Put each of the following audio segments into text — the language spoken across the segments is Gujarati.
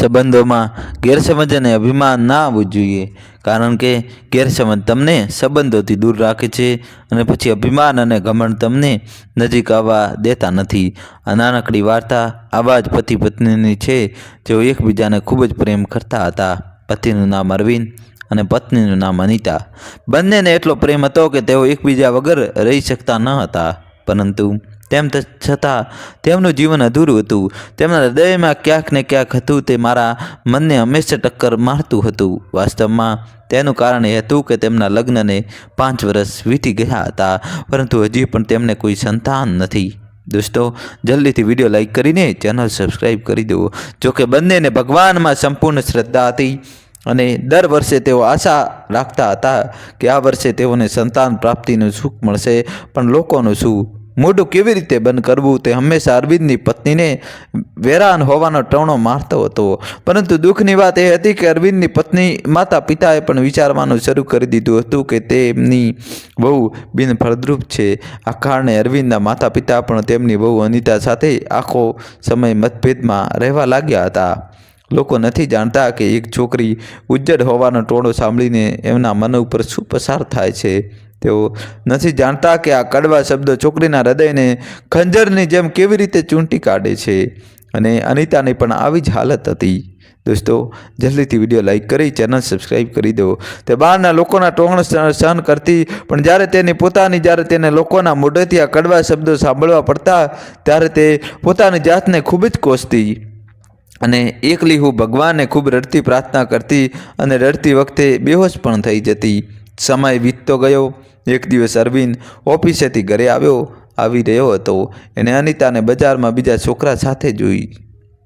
સંબંધોમાં ગેરસમજ અને અભિમાન ના આવવું જોઈએ. કારણ કે ગેરસમજ તમને સંબંધોથી દૂર રાખે છે અને પછી અભિમાન અને ઘમંડ તમને નજીક આવવા દેતા નથી. આ નાનકડી વાર્તા આવા જ પતિ પત્નીની છે જેઓ એકબીજાને ખૂબ જ પ્રેમ કરતા હતા. પતિનું નામ અરવિંદ અને પત્નીનું નામ અનિતા. બંનેને એટલો પ્રેમ હતો કે તેઓ એકબીજા વગર રહી શકતા ન હતા. પરંતુ તેમ છતાં તેમનું જીવન અધૂરું હતું. તેમના હૃદયમાં ક્યાંક ને ક્યાંક હતું તે મારા મનને હંમેશા ટક્કર મારતું હતું. વાસ્તવમાં તેનું કારણ એ હતું કે તેમના લગ્નને પાંચ વર્ષ વીતી ગયા હતા, પરંતુ હજી પણ તેમને કોઈ સંતાન નથી. દોસ્તો, જલ્દીથી વીડિયો લાઈક કરીને ચેનલ સબસ્ક્રાઈબ કરી દો. જોકે બંનેને ભગવાનમાં સંપૂર્ણ શ્રદ્ધા હતી અને દર વર્ષે તેઓ આશા રાખતા હતા કે આ વર્ષે તેઓને સંતાન પ્રાપ્તિનું સુખ મળશે. પણ લોકોનું શું? મોઢું કેવી રીતે બંધ કરવું તે હંમેશા અરવિંદની પત્નીને વેરાન હોવાનો ટોણો મારતો હતો. પરંતુ દુઃખની વાત એ હતી કે અરવિંદની પત્ની માતા પિતાએ પણ વિચારવાનું શરૂ કરી દીધું હતું કે તેમની બહુ બિનફળદ્રુપ છે. આ કારણે અરવિંદના માતા પિતા પણ તેમની બહુ અનિતા સાથે આખો સમય મતભેદમાં રહેવા લાગ્યા હતા. લોકો નથી જાણતા કે એક છોકરી ઉજ્જડ હોવાનો ટોળો સાંભળીને એમના મન ઉપર શું પસાર થાય છે. તેઓ નથી જાણતા કે આ કડવા શબ્દો છોકરીના હૃદયને ખંજરની જેમ કેવી રીતે ચૂંટી કાઢે છે અને અનિતાની પણ આવી જ હાલત હતી. દોસ્તો જલ્દીથી વીડિયો લાઈક કરી, ચેનલ સબસ્ક્રાઈબ કરી દો. તે બહારના લોકોના સહન સહન કરતી, પણ જ્યારે તેની પોતાની, જ્યારે તેને લોકોના મોઢેથી આ કડવા શબ્દો સાંભળવા પડતા, ત્યારે તે પોતાની જાતને ખૂબ જ કોસતી. અને એકલી હું ભગવાનને ખૂબ રડતી પ્રાર્થના કરતી અને રડતી વખતે બેહોશ પણ થઈ જતી. સમય વીતતો ગયો. એક દિવસ અરવિંદ ઓફિસેથી ઘરે આવ્યો, આવી રહ્યો હતો. એણે અનિતાને બજારમાં બીજા છોકરા સાથે જોઈ.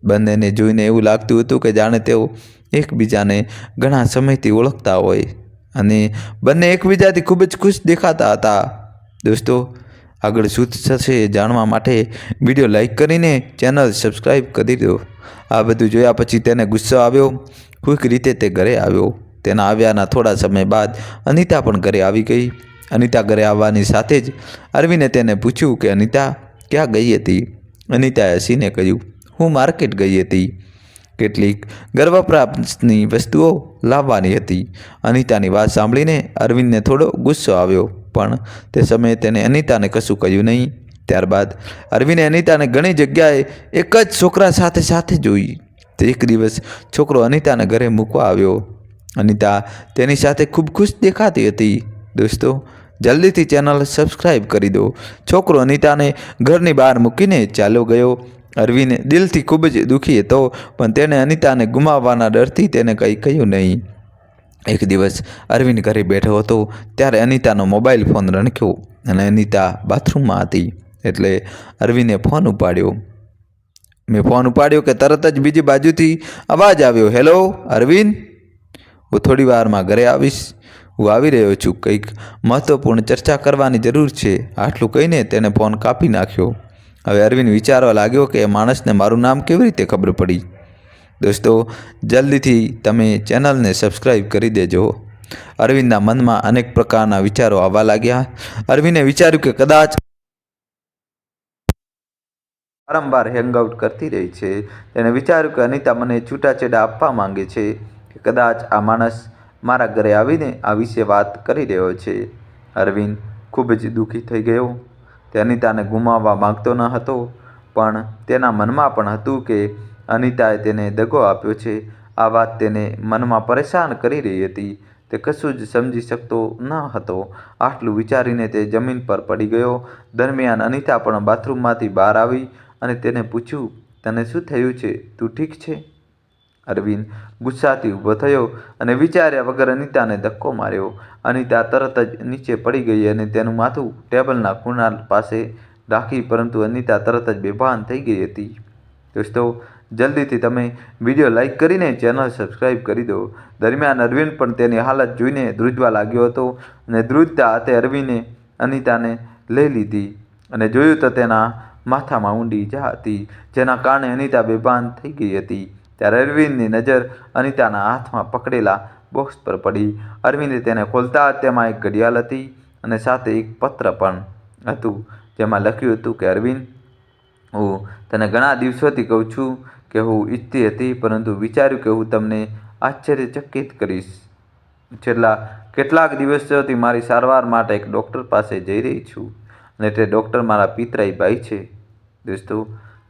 બંનેને જોઈને એવું લાગતું હતું કે જાણે તેઓ એકબીજાને ઘણા સમયથી ઓળખતા હોય અને બંને એકબીજાથી ખૂબ જ ખુશ દેખાતા હતા. દોસ્તો, આગળ શું થશે એ જાણવા માટે વીડિયો લાઈક કરીને ચેનલ સબસ્ક્રાઈબ કરી દો. આ બધું જોયા પછી તેને ગુસ્સો આવ્યો. કોઈક રીતે તે ઘરે આવ્યો. તેના આવ્યાના થોડા સમય બાદ અનિતા પણ ઘરે આવી ગઈ. અનિતા ઘરે આવવાની સાથે જ અરવિંદે તેને પૂછ્યું કે, અનિતા, ક્યાં ગઈ હતી? અનિતાએ હસીને કહ્યું, હું માર્કેટ ગઈ હતી. કેટલીક ગર્વપ્રાપ્તની વસ્તુઓ લાવવાની હતી. અનિતાની વાત સાંભળીને અરવિંદને થોડો ગુસ્સો આવ્યો, પણ તે સમયે તેને અનિતાને કશું કહ્યું નહીં. ત્યારબાદ અરવિંદે અનિતાને ઘણી જગ્યાએ એક જ છોકરા સાથે સાથે જોઈ. તે એક દિવસ છોકરો અનિતાને ઘરે મૂકવા આવ્યો. અનિતા તેની સાથે ખૂબ ખુશ દેખાતી હતી. દોસ્તો જલ્દીથી ચેનલ સબસ્ક્રાઈબ કરી દો. છોકરો અનિતાને ઘરની બહાર મૂકીને ચાલ્યો ગયો. અરવિંદ દિલથી ખૂબ જ દુઃખી હતો, પણ તેણે અનિતાને ગુમાવવાના ડરથી તેને કંઈ કહ્યું નહીં. એક દિવસ અરવિંદ ઘરે બેઠો હતો, ત્યારે અનિતાનો મોબાઈલ ફોન રણક્યો અને અનિતા બાથરૂમમાં હતી, એટલે અરવિંદે ફોન ઉપાડ્યો. મેં ફોન ઉપાડ્યો કે તરત જ બીજી બાજુથી અવાજ આવ્યો, હેલો, અરવિંદ? હું થોડી વારમાં ઘરે આવીશ. હું આવી રહ્યો છું. કંઈક મહત્વપૂર્ણ ચર્ચા કરવાની જરૂર છે. આટલું કહીને તેને ફોન કાપી નાખ્યો. હવે અરવિંદ વિચારવા લાગ્યો કે એ માણસને મારું નામ કેવી રીતે ખબર પડી? દોસ્તો, જલ્દીથી તમે ચેનલને સબસ્ક્રાઈબ કરી દેજો. અરવિંદના મનમાં અનેક પ્રકારના વિચારો આવવા લાગ્યા. અરવિંદે વિચાર્યું કે કદાચ વારંવાર હેંગઆઉટ કરતી રહી છે. તેણે વિચાર્યું કે અનિતા મને છૂટાછેડા આપવા માંગે છે કે કદાચ આ માણસ મારા ઘરે આવીને આ વિશે વાત કરી રહ્યો છે. અરવિંદ ખૂબ જ દુઃખી થઈ ગયો. તે અનિતાને ગુમાવવા માંગતો ન હતો, પણ તેના મનમાં પણ હતું કે અનિતાએ તેને દગો આપ્યો છે. આ વાત તેને મનમાં પરેશાન કરી રહી હતી. તે કશું જ સમજી શકતો ન હતો. આટલું વિચારીને તે જમીન પર પડી ગયો. દરમિયાન અનિતા પણ બાથરૂમમાંથી બહાર આવી અને તેને પૂછ્યું, તને શું થયું છે? તું ઠીક છે? અરવિંદ ગુસ્સાથી ઊભો થયો અને વિચાર્યા વગર અનિતાને ધક્કો માર્યો. અનિતા તરત જ નીચે પડી ગઈ અને તેનું માથું ટેબલના ખૂણા પાસે રાખી પરંતુ અનિતા તરત જ બેભાન થઈ ગઈ હતી. દોસ્તો, જલ્દીથી તમે વીડિયો લાઇક કરીને ચેનલ સબસ્ક્રાઈબ કરી દો. દરમિયાન અરવિંદ પણ તેની હાલત જોઈને ધ્રુજવા લાગ્યો હતો અને ધ્રુજતા હાથે અરવિંદે અનિતાને લઈ લીધી અને જોયું તો તેના માથામાં ઊંડી ઈજા હતી, જેના કારણે અનિતા બેભાન થઈ ગઈ હતી. ત્યારે અરવિંદની નજર અનિતાના હાથમાં પકડેલા બોક્સ પર પડી. અરવિંદે તેને ખોલતા તેમાં એક ઘડિયાળ હતી અને સાથે એક પત્ર પણ હતું, જેમાં લખ્યું હતું કે, અરવિંદ, હું તને ઘણા દિવસોથી કહું છું કે હું ઈચ્છતી હતી, પરંતુ વિચાર્યું કે હું તમને આશ્ચર્યચકિત કરીશ. છેલ્લા કેટલાક દિવસોથી મારી સારવાર માટે એક ડૉક્ટર પાસે જઈ રહી છું અને તે ડૉક્ટર મારા પિતરાઈ ભાઈ છે. દોસ્તો,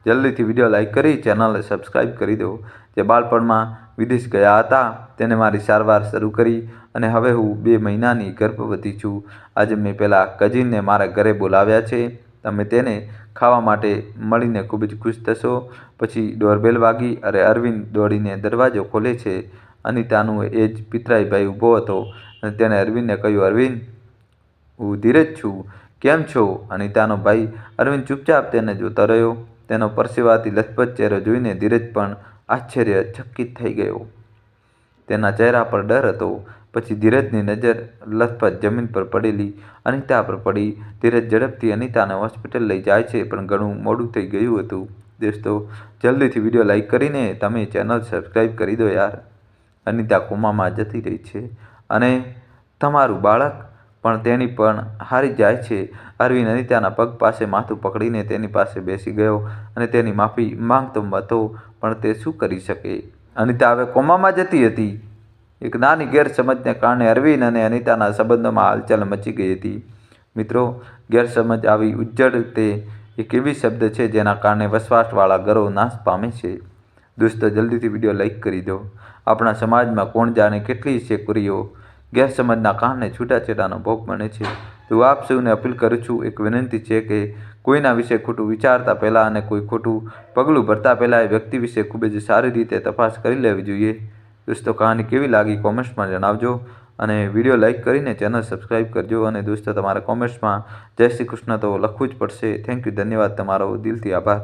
જલ્દીથી વીડિયો લાઇક કરી, ચેનલને સબસ્ક્રાઈબ કરી દો. જે બાળપણમાં વિદેશ ગયા હતા, તેને મારી સારવાર શરૂ કરી અને હવે હું બે મહિનાની ગર્ભવતી છું. આજે મેં પહેલાં કઝિનને મારા ઘરે બોલાવ્યા છે. તમે તેને ખાવા માટે મળીને ખૂબ જ ખુશ થશો. પછી ડોરબેલ વાગી અરે અરવિંદ દોડીને દરવાજો ખોલે છે. અનિતાનું એ જ પિતરાઈભાઈ ઊભો હતો અને તેણે અરવિંદને કહ્યું, અરવિંદ, હું ધીરજ છું. કેમ છો? અનિતાનો ભાઈ અરવિંદ ચૂપચાપ તેને જોતો રહ્યો. તેનો પરસેવાથી લથપથ ચહેરો જોઈને ધીરજ પણ આશ્ચર્યચકિત થઈ ગયો. તેના ચહેરા પર ડર હતો. પછી ધીરજની નજર લથપથ જમીન પર પડેલી અનિતા પર પડી. ધીરજ ઝડપથી અનિતાને હોસ્પિટલ લઈ જાય છે, પણ ઘણું મોડું થઈ ગયું હતું. દોસ્તો, જલ્દીથી વીડિયો લાઈક કરીને તમે ચેનલ સબસ્ક્રાઈબ કરી દો યાર. અનિતા કોમામાં જતી રહી છે અને તમારું બાળક પણ તેની પણ હારી જાય છે. અરવિંદ અનિતાના પગ પાસે માથું પકડીને તેની પાસે બેસી ગયો અને તેની માફી માંગતો હતો, પણ તે શું કરી શકે? અનિતા હવે કોમામાં જતી હતી. એક નાની ગેરસમજને કારણે અરવિંદ અને અનિતાના સંબંધોમાં હાલચાલ મચી ગઈ હતી. મિત્રો, ગેરસમજ આવી ઉજ્જડ તે એક એવી શબ્દ છે જેના કારણે વસવાટવાળા ઘરો નાશ પામે છે. દોસ્તો, જલ્દીથી વીડિયો લાઈક કરી દો. આપણા સમાજમાં કોણ જાણે કેટલી છોકરીઓ ગેરસમજના કારણે છૂટાછેડાનો ભોગ બને છે. તો આપ સૌને અપીલ કરું છું, એક વિનંતી છે કે કોઈના વિશે ખોટું વિચારતા પહેલાં અને કોઈ ખોટું પગલું ભરતા પહેલાં એ વ્યક્તિ વિશે ખૂબ જ સારી રીતે તપાસ કરી લેવી જોઈએ. દોસ્તો, કહાની કેવી લાગી કોમેન્ટ્સમાં જણાવજો અને વીડિયો લાઇક કરીને ચેનલ સબસ્ક્રાઈબ કરજો અને દોસ્તો, તમારા કોમેન્ટ્સમાં જય શ્રી કૃષ્ણ તો લખવું જ પડશે. થેન્ક યુ, ધન્યવાદ, તમારો દિલથી આભાર.